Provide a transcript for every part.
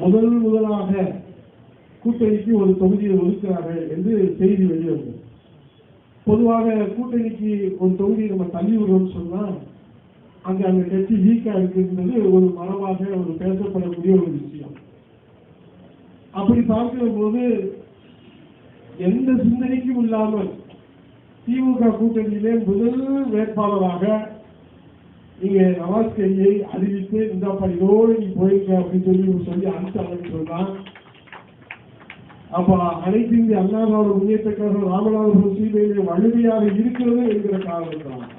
முதல் முதலாக கூட்டணிக்கு ஒரு தொகுதியை ஒதுக்கிறார்கள் என்று செய்தி வெளிவந்தது பொதுவாக கூட்டணிக்கு ஒரு தொகுதியை நம்ம தள்ளி விடுறோம்னு சொன்னால் அங்க அந்த கட்சி வீக்கா இருக்குன்றது ஒரு மனமாக ஒரு பேசப்படக்கூடிய ஒரு விஷயம். அப்படி பார்க்கிற போது எந்த சிந்தனைக்கும் இல்லாமல் திமுக கூட்டணியிலே முதல் வேட்பாளராக நீங்க நவாஸ் கரியை அறிவித்து இந்த இதோடு நீ போயிருக்க அப்படின்னு சொல்லி சொல்லி அனுப்பிச்சாங்கன்னு சொன்னா அப்ப அனைத்து இந்திய அண்ணாவோட முன்னேற்ற கழகம் ராமநாதபுரம் சீமையிலே வலிமையாக இருக்கிறது என்கிற காரணத்தான்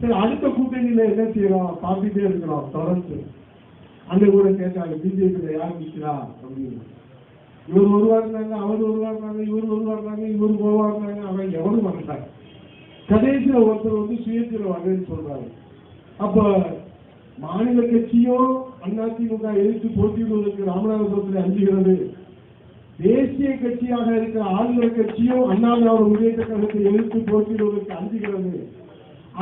சரி அடுத்த கூட்டணியில என்ன செய்யறோம்? பார்த்துட்டே இருக்கிறோம் தொடர்ந்து. அந்த கூட கேட்டாங்க பிஜேபியில யார் நிற்கிறா அப்படின்னு. இவர் வருவாருனாங்க அவர் வருவாருனாங்க இவர் வருவாருனாங்க இவர் போவாருனாங்க அவன் எவரும் வரட்டாங்க கடைசியில் ஒருத்தர் வந்து சுயத்தில் வரேன்னு சொல்றாரு. அப்ப மாநில கட்சியோ அதிமுக எதிர்த்து போட்டியிடுவதற்கு ராமநாதபுரத்தில் அஞ்சுகிறது. தேசிய கட்சியாக இருக்கிற ஆளுநர் கட்சியோ அண்ணாதிராவிட முன்னேற்ற கழகத்தை எதிர்த்து போட்டியிடுவதற்கு அஞ்சுகிறது.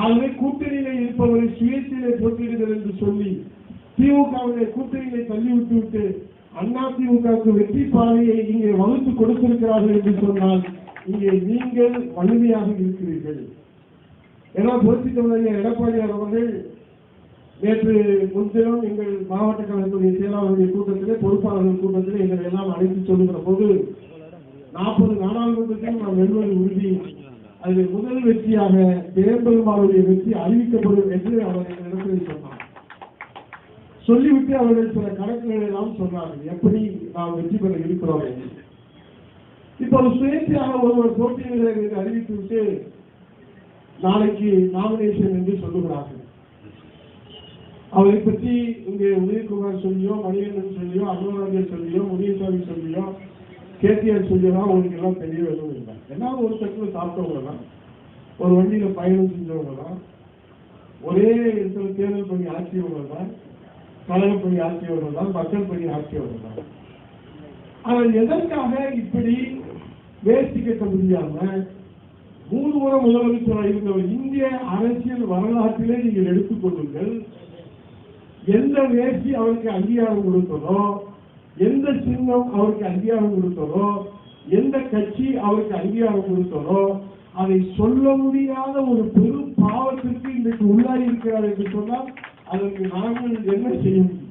ஆகவே கூட்டணியிலே இருப்பவரை சுயேட்சையிலே போட்டியிடுங்கள் என்று சொல்லி திமுகவுடைய கூட்டணியை தள்ளிவிட்டு விட்டு அண்ணா திமுகவுக்கு வெற்றி பாதையை இங்கே வகுத்து கொடுத்திருக்கிறார்கள் என்று சொன்னால் இங்கே நீங்கள் வலிமையாக இருக்கிறீர்கள். ஏன்னா புரட்சி தமிழக எடப்பாடியார் அவர்கள் நேற்று முன்தினம் எங்கள் மாவட்ட கழகத்துடைய செயலாளருடைய கூட்டத்திலே பொறுப்பாளர்கள் கூட்டத்திலே எங்களை எல்லாம் அழைத்து சொல்லுகிற போது நாற்பது நாடாளுமன்றத்தையும் நாம் வெல்வது உறுதி. அதில் முதல் வெற்றியாக தேர்தல்மாருடைய வெற்றி அறிவிக்கப்படும் என்று அவர் எங்களிடத்தில் சொன்னார். சொல்லிவிட்டு அவர்கள் சில கணக்குகளை எல்லாம் சொன்னார்கள். எப்படி நாம் வெற்றி பெற இருக்கிறோம் என்று. இப்போது சுயேட்சையாக ஒருவர் போட்டியிடுகிறார் என்று அறிவித்துவிட்டு நாளைக்கு நாமினேஷன் என்று சொல்லுகிறார்கள் அவரை பற்றி இங்கே உதயகுமார் சொல்லியோ மணிகண்டன் சொல்லியோ அருணராஜர் சொல்லியோ உதயசாமி சொல்லியோ கேடிஆர் சொல்லியோ அவங்களுக்கு எல்லாம் தெரிய எதுவும் இல்லை ஏன்னா ஒரு தட்டில் சாப்பிட்டவங்க தான் ஒரு வண்டியில பயணம் செஞ்சவங்க தான் ஒரே இடத்துல தேர்தல் பண்ணி ஆட்சியவங்க தான் கழக பணி ஆட்சியவர்கள் தான் மக்கள் பணி ஆட்சியவர்கள் தான் ஆனால் எதற்காக இப்படி வேஷ்டி கட்ட முடியாம மூணு முறை முதலமைச்சராக இருந்தவர் இந்திய அரசியல் வரலாற்றிலே நீங்கள் எடுத்துக்கொள்ளுங்கள் எந்த வேட்சி அவருக்கு அங்கீகாரம் கொடுத்ததோ எந்த சின்னம் அவருக்கு அங்கீகாரம் கொடுத்ததோ எந்த கட்சி அவருக்கு அங்கீகாரம் கொடுத்ததோ அதை சொல்ல முடியாத ஒரு பெரும் பாவத்திற்கு இன்றைக்கு உள்ளாகி இருக்கிறார் என்று சொன்னால் அதற்கு நாங்கள் என்ன செய்ய முடியும்?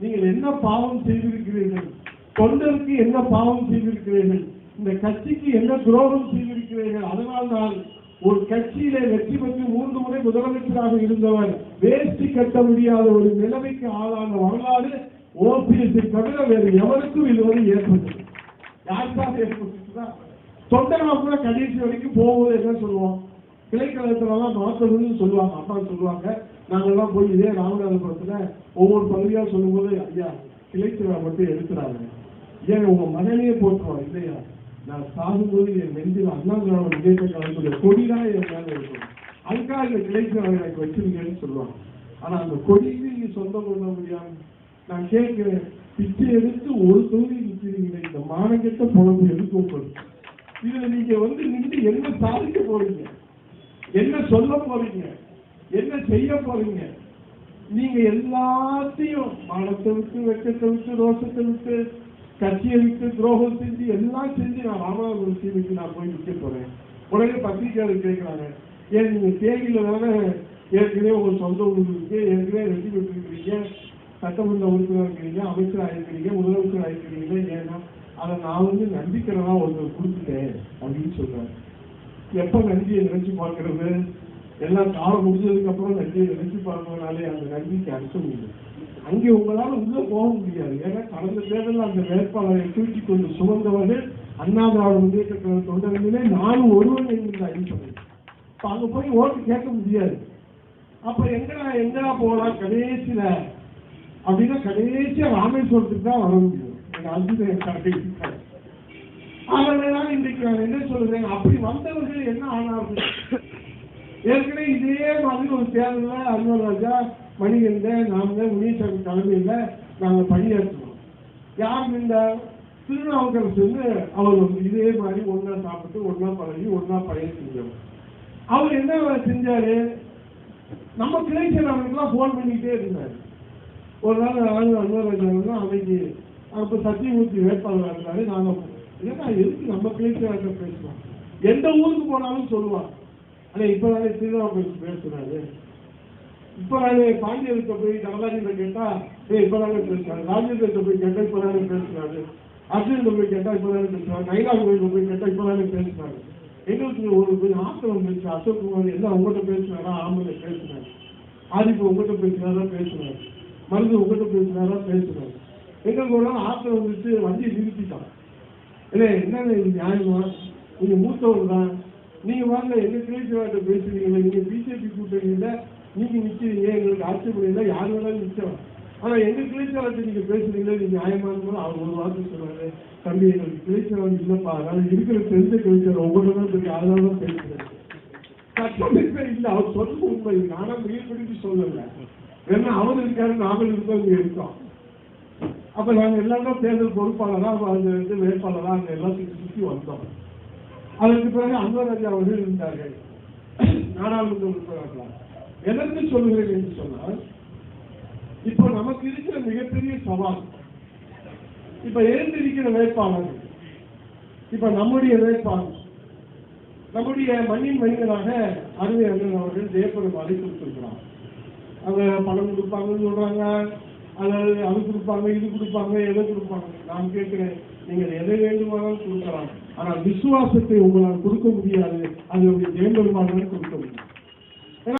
நீங்கள் என்ன பாவம் செய்திருக்கிறீர்கள்? தொண்டருக்கு என்ன பாவம் செய்திருக்கிறீர்கள்? இந்த கட்சிக்கு என்ன துரோகம் செய்திருக்கிறீர்கள்? அதனால் தான் ஒரு கட்சியிலே வெற்றி பெற்று மூன்று முறை முதலமைச்சராக இருந்தவர் வேஷ்டி கட்ட முடியாத ஒரு நிலைமைக்கு ஆளான வரலாறு ஓபிஎஸ்சி தவிர வேறு எவருக்கும் இதுவரை ஏற்பட்டது. யாருக்காக ஏற்பட்டுச்சுன்னா தொண்டனா கூட கடைசி வரைக்கும் போகும்போது என்ன சொல்லுவோம்? கிளைக்கழகத்துலலாம் மாற்றணும்னு சொல்லுவாங்க. அப்பா சொல்லுவாங்க. நாங்கள்லாம் போய் இதே ராமநாதபுரத்தில் ஒவ்வொரு பகுதியாக சொல்லும்போது ஐயா கிளைக்கழகம் மட்டும் எடுக்கிறாங்க ஏன் உங்க மகனையே போட்டுருவாங்க இல்லையா? நான் சாகும்போது என் நெஞ்சில் அண்ணா திராவிட முன்னேற்ற கழகத்துடைய கொடிதான் என் மேல இருக்கும். அதுக்காக இந்த எனக்கு வச்சிருக்கேன்னு சொல்லுவாங்க. ஆனா அந்த கொடிக்கு நீங்க சொந்தம் பண்ண முடியாது. நான் கேட்கிறேன் பிச்சை எடுத்து ஒரு தொகுதி நிற்கிறீங்களே இந்த மானக்கெட்ட பொழப்பு எதுக்கு உங்களுக்கு இதில் நீங்க வந்து நின்று என்ன சாதிக்க போறீங்க? என்ன சொல்ல போறீங்க? என்ன செய்ய போறீங்க? நீங்க எல்லாத்தையும் மானத்தை விட்டு வெக்கத்தை விட்டு ரோஷத்தை விட்டு கட்சியை விட்டு துரோகம் செஞ்சு எல்லாம் செஞ்சு நான் ராமநாதபுரம் சீமைக்கு நான் போய் நிற்க போறேன். உடனே பத்திரிகையாளர் கேட்கிறாங்க ஏன் நீங்க தேதியில தானே ஏற்கனவே உங்க சொந்த ஊர் இருக்கு ஏற்கனவே வெற்றி பெற்றிருக்கிறீங்க சட்டமன்ற உறுப்பினர் இருக்கிறீங்க அமைச்சர் ஆயிருக்கிறீங்க முதலமைச்சர் ஆயிருக்கிறீங்க ஏன்னா அதை நான் வந்து நம்பிக்கிறதா ஒருத்தர் கொடுத்துட்டேன் அப்படின்னு சொல்றாரு. எப்ப நன்றியை நினைச்சு பார்க்கறது? எல்லாம் காலம் முடிஞ்சதுக்கு அப்புறம் நன்றியை நினைச்சு பார்க்கறதுனாலே அந்த நன்றிக்கு அர்த்தம் இல்லை அங்கே உங்களால உள்ள போக முடியாது. ஏன்னா கடந்த தேர்தலில் அந்த வேட்பாளரை தூக்கி கொண்டு சுமந்தவர்கள் அண்ணா திராவிட முன்னேற்ற கழக தொண்டர்களே நானும் ஒருவன் என்கிற அறிவிப்பது இப்போ அங்க போய் ஓட்டு கேட்க முடியாது. அப்ப எங்கடா எங்கடா போகலாம் கடைசியில அப்படின்னா கடைசியா ராமேஸ்வரத்துக்கு தான் வர முடியும். எங்க அஞ்சு அதனால இன்றைக்கு நான் என்ன சொல்கிறேன் அப்படி வந்தவர்கள் என்ன ஆனார்கள்? ஏற்கனவே இதே மாதிரி ஒரு தேர்தலில் ராஜா மணிகண்டன் நாம முனீஸ்வரன் தலைமையில நாங்க பணியாற்றுவோம். யார் இந்த திருநாவுக்கரசு வந்து அவர் இதே மாதிரி ஒன்றா சாப்பிட்டு ஒன்றா பழகி ஒன்றா பழைய செஞ்சவர். அவர் என்ன செஞ்சாரு? நம்ம கிளை அவனுக்குலாம் போன் பண்ணிக்கிட்டே இருந்தாரு. ஒரு நாள் நானும் அன்பராஜன் தான் அன்னைக்கு அப்போ சத்தியமூர்த்தி வேட்பாளராக இருந்தாரு நாங்க ஏன்னா எதுக்கு நம்ம பேசுறாங்க பேசுவோம் எந்த ஊருக்கு போனாலும் சொல்லுவான் ஆனா இப்ப தானே திருநாவுக்கரசு பேசுறாரு. இப்ப நாங்க பாண்டியர்கிட்ட போய் நடராஜன் கேட்டா ஏய் இப்பதாங்க பேசுறாரு. ராஜேந்திரத்தை போய் கேட்டா இப்பதானே பேசுறாரு. அர்ஜுன் போய் கேட்டா இப்பதானே பேசுறாரு. நைலா கோயிலுக்கு போய் கேட்டா இப்பதானே பேசுறாரு. எங்களுக்கு ஒரு கொஞ்சம் ஆத்திரம் வந்துருச்சு அசோக் குமார் எல்லாம் உங்கள்கிட்ட பேசுனாரா ஆம்பளை பேசுனாரு ஆதிப்பு உங்கள்கிட்ட பேசுனாரா பேசுனாரு மருந்து உங்கள்கிட்ட பேசுனாரா பேசுனாரு எங்களுக்கு ஒரு நாள் ஆத்திரம் வந்துச்சு வண்டியை நிறுத்திட்டான் இல்லை என்னங்க இது நியாயமா? நீங்க மூத்தவர் தான் நீங்க வாங்க என்ன கிளேஜ்வாட்ட பேசுறீங்களா நீங்க பிஜேபி கூட்டணியில நீங்க ஏன் எங்களுக்கு ஆட்சேபம் இல்லை யார் வேணாலும் நிச்சயம் ஆனா எங்க கிளேஜ்வாட்ட நீங்க பேசுறீங்களா? நீங்க போது அவர் ஒரு வார்த்தை சொல்றாரு. தம்பி எங்களுக்கு கிளேஜ்வாட் இல்லப்பா. அதனால இருக்கிற தெரிஞ்ச கிளேஜர் உங்கள்கிட்ட தான் அதனால தான் இல்லை இல்ல அவர் சொல்ல உண்மை. நானா முயற்சி சொல்லல. ஏன்னா அவர் இருக்காரு நாமல் இருக்கோம் இங்க இருக்கோம். அப்ப நாங்க எல்லாரும் தேர்தல் பொறுப்பாளரா அந்த இது வேட்பாளரா அங்க எல்லாத்தையும் சுத்தி வந்தோம். அதற்கு பிறகு அன்பராஜா அவர்கள் இருந்தார்கள். நாடாளுமன்ற உறுப்பினர்களா எதற்கு சொல்லுகிறேன் என்று சொன்னால் இப்போ நமக்கு இருக்கிற மிகப்பெரிய சவால் இப்ப எழுந்திருக்கிற வேட்பாளர் இப்ப நம்முடைய வேட்பாளர் நம்முடைய மண்ணின் மனிதனாக அருமை அண்ணன் அவர்கள் ஜெயபெருமாளை கொடுத்திருக்கிறார். அவங்க பணம் கொடுப்பாங்கன்னு சொல்றாங்க அதாவது அது கொடுப்பாங்க இது கொடுப்பாங்க எதை கொடுப்பாங்க நான் கேட்கிறேன் நீங்கள் எதை வேண்டுமானாலும் கொடுக்கலாம். ஆனால் விசுவாசத்தை உங்களால் கொடுக்க முடியாது. அது உங்களுடைய ஜெயபெருமானால் கொடுக்க முடியும்